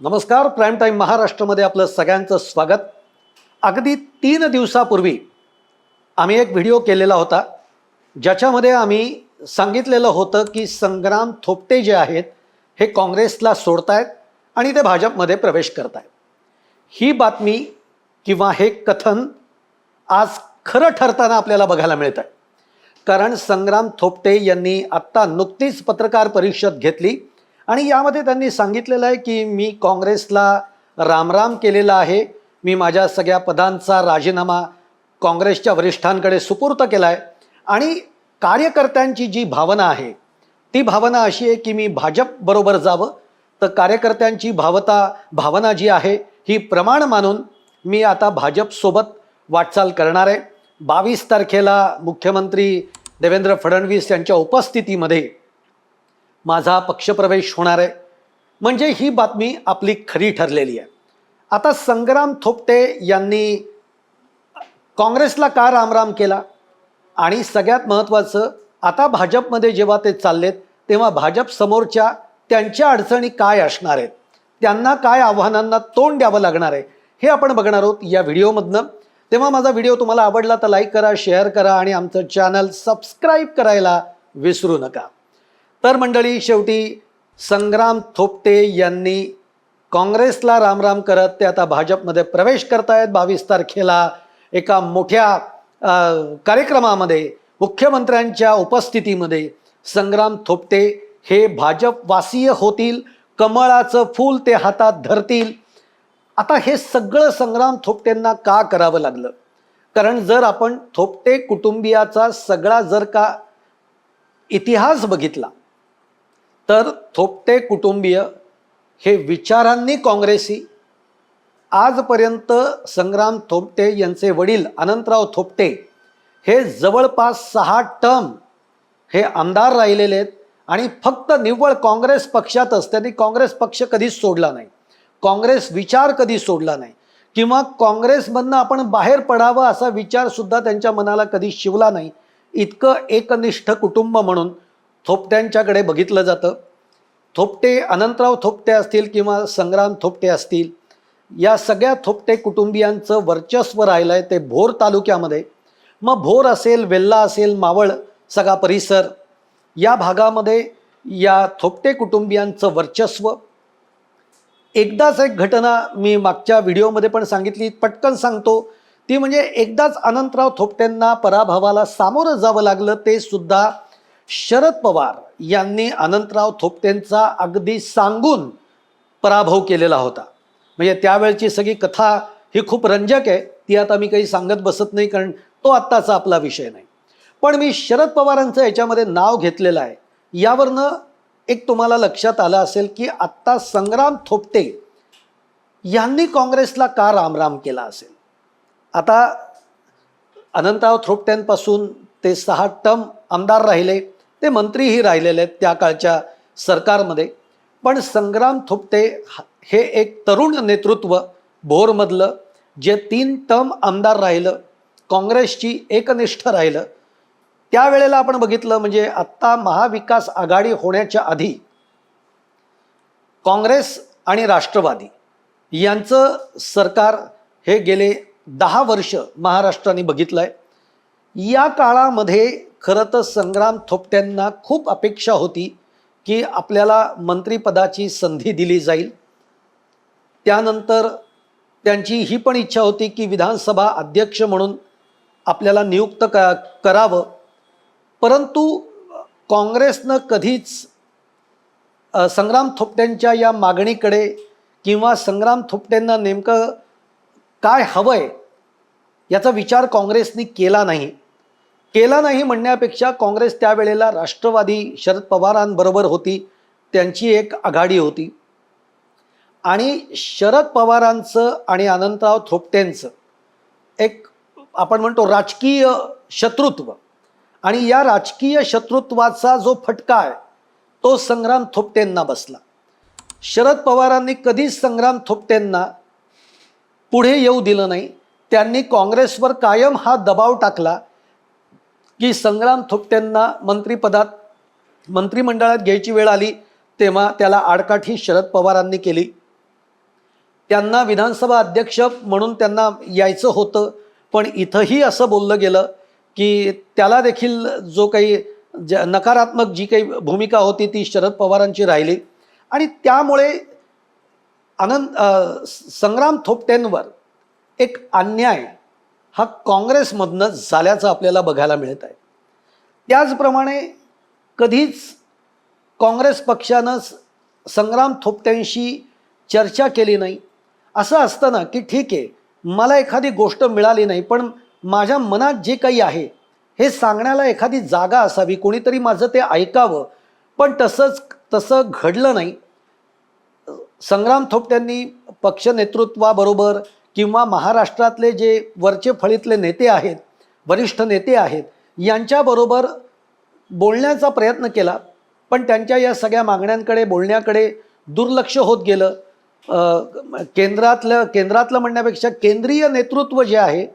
नमस्कार prime time महाराष्ट्रामध्ये आपलं सगळ्यांचं स्वागत. अगदी तीन दिवसापूर्वी आम्ही एक व्हिडिओ केलेला होता ज्याच्यामध्ये आम्ही सांगितलेलं होतं की संग्राम थोपटे जे आहेत हे काँग्रेसला सोडतायत आणि ते भाजपमध्ये प्रवेश करतायत. ही बातमी किंवा हे कथन आज खरं ठरताना आपल्याला बघायला मिळत आहे कारण संग्राम थोपटे यांनी आत्ता नुकतीच पत्रकार परिषद घेतली. आणि यामध्ये त्यांनी सांगितलेलं आहे की मी काँग्रेसला रामराम केलेला आहे. मी माझ्या सगळ्या पदांचा राजीनामा काँग्रेसच्या वरिष्ठांकडे सुपूर्त केला आहे आणि कार्यकर्त्यांची जी भावना आहे ती भावना अशी आहे की मी भाजपबरोबर जावं. तर कार्यकर्त्यांची भावता भावना जी आहे ही प्रमाण मानून मी आता भाजपसोबत वाटचाल करणार आहे. बावीस तारखेला मुख्यमंत्री देवेंद्र फडणवीस यांच्या उपस्थितीमध्ये माझा पक्षप्रवेश होणार आहे. म्हणजे ही बातमी आपली खरी ठरलेली आहे. आता संग्राम थोपटे यांनी काँग्रेसला का रामराम केला? आणि सगळ्यात महत्त्वाचं आता भाजपमध्ये जेव्हा ते चाललेत तेव्हा भाजप समोरच्या त्यांच्या अडचणी काय असणार आहेत? त्यांना काय आव्हानांना तोंड द्यावं लागणार आहे? हे आपण बघणार आहोत या व्हिडिओमधनं. तेव्हा माझा व्हिडिओ तुम्हाला आवडला तर लाईक करा शेअर करा आणि आमचं चॅनल सबस्क्राईब करायला विसरू नका. तर मंडळी शेवटी संग्राम थोपटे यांनी काँग्रेसला रामराम करत ते आता भाजपमध्ये प्रवेश करतायत. बावीस तारखेला एका मोठ्या कार्यक्रमामध्ये मुख्यमंत्र्यांच्या उपस्थितीमध्ये संग्राम थोपटे हे भाजपवासीय होतील कमळाचं फूल ते हातात धरतील. आता हे सगळं संग्राम थोपटेंना का करावं लागलं? कारण जर आपण थोपटे कुटुंबियाचा सगळा जर का इतिहास बघितला तर थोपटे कुटुंबीय हे विचारांनी काँग्रेसी. आजपर्यंत संग्राम थोपटे यांचे वडील अनंतराव थोपटे हे जवळपास सहा टर्म हे आमदार राहिलेले आहेत आणि फक्त निव्वळ काँग्रेस पक्षातच त्यांनी काँग्रेस पक्ष कधीच सोडला नाही. काँग्रेस विचार कधी सोडला नाही? किंवा काँग्रेसमधनं आपण बाहेर पडावं असा विचारसुद्धा त्यांच्या मनाला कधी शिवला नाही? इतकं एकनिष्ठ कुटुंब म्हणून थोपट्यांच्याकडे बघितलं जातं. थोपटे अनंतराव थोपटे असतील किंवा संग्राम थोपटे असतील या सगळ्या थोपटे कुटुंबियांचं वर्चस्व राहिलं आहे ते भोर तालुक्यामध्ये. मग भोर असेल वेल्ला असेल मावळ सगळा परिसर या भागामध्ये या थोपटे कुटुंबियांचं वर्चस्व. एकदाच एक घटना मी मागच्या व्हिडिओमध्ये पण सांगितली पटकन सांगतो. ती म्हणजे एकदाच अनंतराव थोपटेंना पराभवाला सामोरं जावं लागलं ते सुद्धा शरद पवार यांनी अनंतराव थोपटेंचा अगदी सांगून पराभव केलेला होता. म्हणजे त्यावेळची सगळी कथा ही खूप रंजक आहे. ती आता मी काही सांगत बसत नाही कारण तो आत्ताचा आपला विषय नाही. पण मी शरद पवारांचं याच्यामध्ये नाव घेतलेलं आहे. यावरनं एक तुम्हाला लक्षात आलं असेल की आत्ता संग्राम थोपटे यांनी काँग्रेसला का रामराम केला असेल? आता अनंतराव थोपट्यांपासून ते सहा टर्म आमदार राहिले. ते मंत्रीही राहिलेले आहेत त्या काळच्या सरकारमध्ये. पण संग्राम थोपटे हे एक तरुण नेतृत्व भोरमधलं जे तीन टर्म आमदार राहिलं काँग्रेसची एकनिष्ठ राहिलं. त्यावेळेला आपण बघितलं म्हणजे आत्ता महाविकास आघाडी होण्याच्या आधी काँग्रेस आणि राष्ट्रवादी यांचं सरकार हे गेले दहा वर्ष महाराष्ट्राने बघितलं आहे या काळामध्ये खरं तर संग्राम थोपट्यांना खूप अपेक्षा होती की आपल्याला मंत्रिपदाची संधी दिली जाईल. त्यानंतर त्यांची ही पण इच्छा होती की विधानसभा अध्यक्ष म्हणून आपल्याला नियुक्त क करावं. परंतु काँग्रेसनं कधीच संग्राम थोपट्यांच्या या मागणीकडे किंवा संग्राम थोपट्यांना नेमकं काय हवं आहे याचा विचार काँग्रेसने केला नाही. केला नाही म्हणण्यापेक्षा काँग्रेस त्यावेळेला राष्ट्रवादी शरद पवारांबरोबर होती. त्यांची एक आघाडी होती. आणि शरद पवारांचं आणि अनंतराव थोपटेंचं एक आपण म्हणतो राजकीय शत्रुत्व. आणि या राजकीय शत्रुत्वाचा जो फटका आहे तो संग्राम थोपटेंना बसला. शरद पवारांनी कधीच संग्राम थोपटेंना पुढे येऊ दिलं नाही. त्यांनी काँग्रेसवर कायम हा दबाव टाकला. की संग्राम थोपट्यांना मंत्रिपदात मंत्रिमंडळात घ्यायची वेळ आली तेव्हा त्याला आडकाठी शरद पवारांनी केली. त्यांना विधानसभा अध्यक्ष म्हणून त्यांना यायचं होतं पण इथंही असं बोललं गेलं की त्याला देखील जो काही ज नकारात्मक जी काही भूमिका होती ती शरद पवारांची राहिली. आणि त्यामुळे आनंद संग्राम थोपट्यांवर एक अन्याय हा काँग्रेसमधनं झाल्याचं आपल्याला बघायला मिळत आहे. त्याचप्रमाणे कधीच काँग्रेस पक्षानं संग्राम थोपट्यांशी चर्चा केली नाही. असं असतं ना की ठीक आहे मला एखादी गोष्ट मिळाली नाही पण माझ्या मनात जे काही आहे हे सांगण्याला एखादी जागा असावी कोणीतरी माझं ते ऐकावं. पण तसंच तसं घडलं नाही. संग्राम थोपट्यांनी पक्ष नेतृत्वाबरोबर किंवा महाराष्ट्रातले जे वरचे फळीतले नेते आहेत वरिष्ठ नेते आहेत यांच्याबरोबर बोलण्याचा प्रयत्न केला पण त्यांच्या या सगळ्या मागण्यांकडे बोलण्याकडे दुर्लक्ष होत गेलं. केंद्रातलं केंद्रातलं म्हणण्यापेक्षा केंद्रीय नेतृत्व जे आहे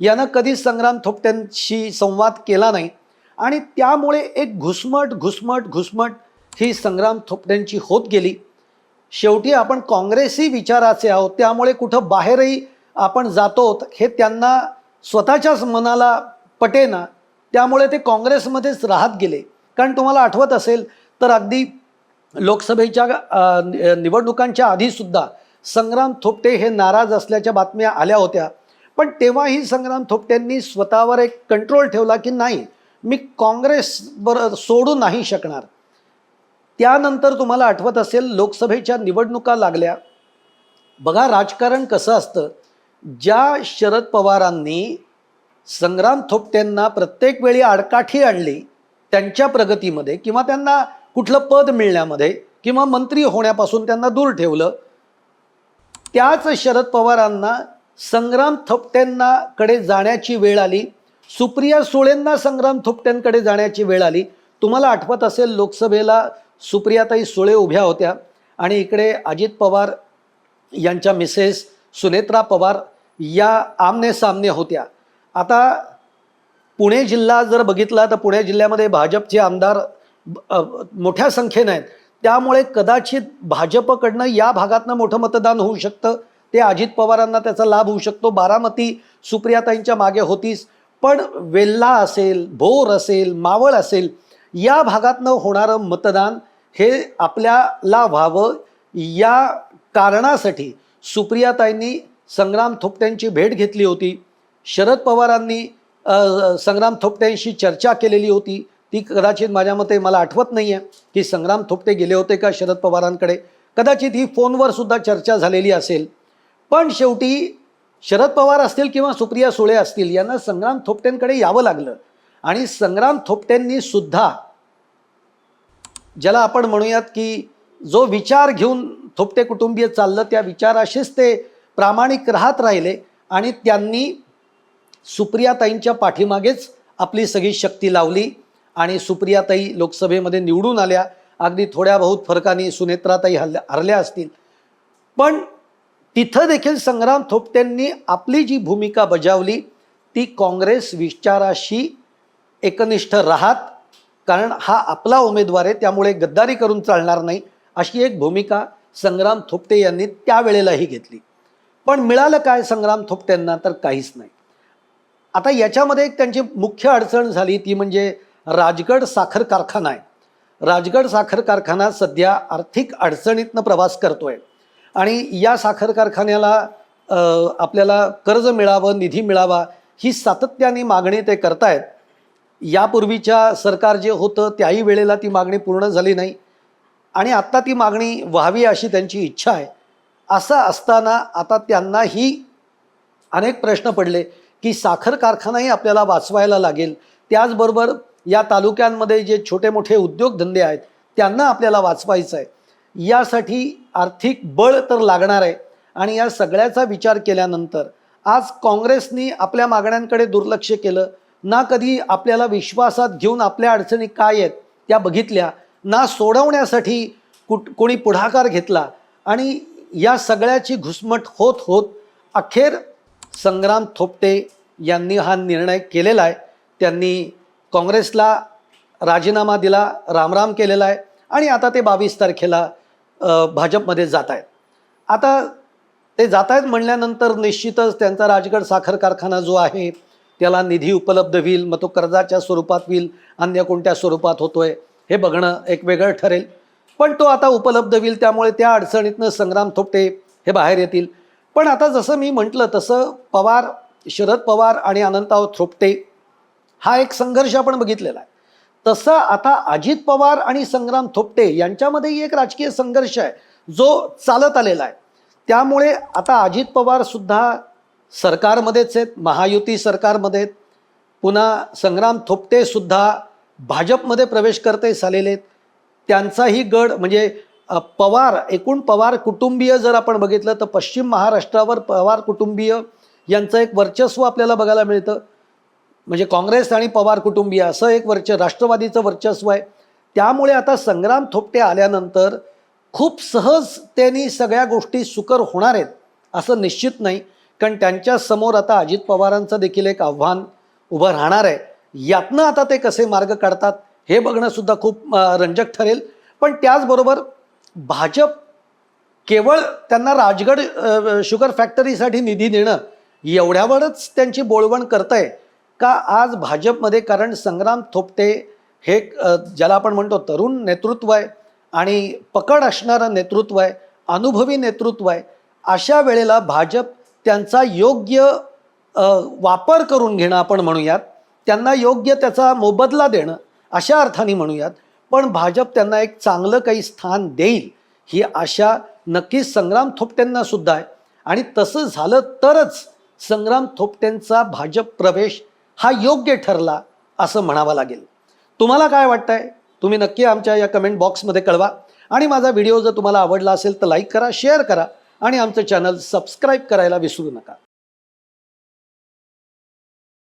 यानं कधीच संग्राम थोपट्यांशी संवाद केला नाही. आणि त्यामुळे एक घुसमट घुसमट घुसमट ही संग्राम थोपट्यांची होत गेली. शेवटी आपण काँग्रेसी विचाराचे आहोत त्यामुळे कुठं बाहेरही आपण जातो हे त्यांना स्वतःच्याच मनाला पटेना त्यामुळे ते काँग्रेसमध्येच राहत गेले. कारण तुम्हाला आठवत असेल तर अगदी लोकसभेच्या निवडणुकांच्या आधीसुद्धा संग्राम थोपटे हे नाराज असल्याच्या बातम्या आल्या होत्या. पण तेव्हाही संग्राम थोपटेंनी स्वतःवर एक कंट्रोल ठेवला की नाही मी काँग्रेस बर सोडू नाही शकणार. त्यानंतर तुम्हाला आठवत असेल लोकसभेच्या निवडणुका लागल्या. बघा राजकारण कसं असतं. ज्या शरद पवारांनी संग्राम थोपट्यांना प्रत्येक वेळी आडकाठी आणली त्यांच्या प्रगतीमध्ये किंवा त्यांना कुठलं पद मिळण्यामध्ये किंवा मंत्री होण्यापासून त्यांना दूर ठेवलं त्याच शरद पवारांना संग्राम थोपट्यांना कडे जाण्याची वेळ आली. सुप्रिया सुळेंना संग्राम थोपट्यांकडे जाण्याची वेळ आली. तुम्हाला आठवत असेल लोकसभेला सुप्रियाताई सुळे उभ्या होत्या आणि इकडे अजित पवार यांच्या मिसेस सुनेत्रा पवार या आमने सामने होत्या. आता पुणे जिल्हा जर बघितला तर पुणे जिल्ह्यामध्ये भाजपचे आमदार मोठ्या संख्येनं आहेत. त्यामुळे कदाचित भाजपकडनं या भागातनं मोठं मतदान होऊ शकतं. ते अजित पवारांना त्याचा लाभ होऊ शकतो. बारामती सुप्रियाताईंच्या मागे होतीस. पण वेल्ला असेल भोर असेल मावळ असेल या भागातनं होणारं मतदान हे आपल्याला व्हावं या कारणासाठी सुप्रियाताईंनी संग्राम थोपट्यांची भेट घेतली होती. शरद पवारांनी संग्राम थोपट्यांशी चर्चा केलेली होती. ती कदाचित माझ्या मते मला आठवत नाही आहे की संग्राम थोपटे गेले होते का शरद पवारांकडे. कदाचित ही फोनवर सुद्धा चर्चा झालेली असेल. पण शेवटी शरद पवार असतील किंवा सुप्रिया सुळे असतील यांना संग्राम थोपटेंकडे यावं लागलं. आणि संग्राम थोपटेंनी सुद्धा ज्याला आपण म्हणूयात की जो विचार घेऊन थोपटे कुटुंबीय चाललं त्या विचाराशीच ते प्रामाणिक राहत राहिले आणि त्यांनी सुप्रियाताईंच्या पाठीमागेच आपली सगळी शक्ती लावली आणि सुप्रियाताई लोकसभेमध्ये निवडून आल्या. अगदी थोड्या बहुत फरकाने सुनेत्राताई हल्ल्या हरल्या असतील. पण तिथं देखील संग्राम थोपटेंनी आपली जी भूमिका बजावली ती काँग्रेस विचाराशी एकनिष्ठ राहत कारण हा आपला उमेदवार आहे त्यामुळे गद्दारी करून चालणार नाही अशी एक भूमिका संग्राम थोपटे यांनी त्यावेळेलाही घेतली. पण मिळालं काय संग्राम थोपट्यांना तर काहीच नाही. आता याच्यामध्ये एक त्यांची मुख्य अडचण झाली ती म्हणजे राजगड साखर कारखाना आहे. राजगड साखर कारखाना सध्या आर्थिक अडचणीतनं प्रवास करतोय. आणि या साखर कारखान्याला आपल्याला कर्ज मिळावं निधी मिळावा ही सातत्याने मागणी ते करतायत. यापूर्वीच्या सरकार जे होतं त्याही वेळेला ती मागणी पूर्ण झाली नाही. आणि आत्ता ती मागणी व्हावी अशी त्यांची इच्छा आहे. असं असताना आता त्यांनाही अनेक प्रश्न पडले की साखर कारखानाही आपल्याला वाचवायला लागेल. त्याचबरोबर या तालुक्यांमध्ये जे छोटे मोठे उद्योगधंदे आहेत त्यांना आपल्याला वाचवायचं आहे. यासाठी आर्थिक बळ तर लागणार आहे. आणि या सगळ्याचा विचार केल्यानंतर आज काँग्रेसनी आपल्या मागण्यांकडे दुर्लक्ष केलं. ना कधी आपल्याला विश्वासात घेऊन आपल्या अडचणी काय आहेत त्या बघितल्या ना सोडवण्यासाठी कुठ कोणी पुढाकार घेतला आणि या सगळ्याची घुसमट होत होत अखेर संग्राम थोपटे यांनी हा निर्णय केलेला आहे. त्यांनी काँग्रेसला राजीनामा दिला रामराम केलेला आहे आणि आता ते बावीस तारखेला भाजपमध्ये जात आहेत. आता ते जात आहेत म्हणल्यानंतर निश्चितच त्यांचा राजगड साखर कारखाना जो आहे त्याला निधी उपलब्ध होईल मग तो कर्जाच्या स्वरूपात होईल अन्य कोणत्या स्वरूपात होतोय हे बघणं एक वेगळं ठरेल. पण तो आता उपलब्ध होईल त्यामुळे त्या अडचणीतनं संग्राम थोपटे हे बाहेर येतील. पण आता जसं मी म्हटलं तसं पवार शरद पवार आणि अनंतराव थोपटे हा एक संघर्ष आपण बघितलेला आहे. तसं आता अजित पवार आणि संग्राम थोपटे यांच्यामध्येही एक राजकीय संघर्ष आहे जो चालत आलेला आहे. त्यामुळे आता अजित पवारसुद्धा सरकारमध्येच आहेत महायुती सरकारमध्ये आहेत. पुन्हा संग्राम थोपटेसुद्धा भाजपमध्ये प्रवेश करते झालेले आहेत. त्यांचाही गड म्हणजे पवार एकूण पवार कुटुंबीय जर आपण बघितलं तर पश्चिम महाराष्ट्रावर पवार कुटुंबीय यांचं एक वर्चस्व आपल्याला बघायला मिळतं. म्हणजे काँग्रेस आणि पवार कुटुंबीय असं एक वर्च राष्ट्रवादीचं वर्चस्व आहे. त्यामुळे आता संग्राम थोपटे आल्यानंतर खूप सहज त्यांनी सगळ्या गोष्टी सुकर होणार आहेत असं निश्चित नाही. कारण त्यांच्यासमोर आता अजित पवारांचं देखील एक आव्हान उभं राहणार आहे. यातनं आता ते कसे मार्ग काढतात हे बघणंसुद्धा खूप रंजक ठरेल. पण त्याचबरोबर भाजप केवळ त्यांना राजगड शुगर फॅक्टरीसाठी निधी देणं एवढ्यावरच त्यांची बोळवण करतंय आहे का आज भाजपमध्ये? कारण संग्राम थोपटे हे ज्याला आपण म्हणतो तरुण नेतृत्व आहे आणि पकड असणारं नेतृत्व आहे अनुभवी नेतृत्व आहे. अशा वेळेला भाजप त्यांचा योग्य वापर करून घेणं आपण म्हणूयात. त्यांना योग्य त्याचा मोबदला देणं अशा अर्थाने म्हणूयात. पण भाजप त्यांना एक चांगलं काही स्थान देईल ही आशा नक्कीच संग्राम थोपटेंना सुद्धा आहे. आणि तसं झालं तरच संग्राम थोपटेंचा भाजप प्रवेश हा योग्य ठरला असं म्हणावं लागेल. तुम्हाला काय वाटतंय? तुम्ही नक्की आमच्या या कमेंट बॉक्समध्ये कळवा. आणि माझा व्हिडिओ जर तुम्हाला आवडला असेल तर लाईक करा शेअर करा. आणि आमचं चॅनल सबस्क्राईब करायला विसरू नका.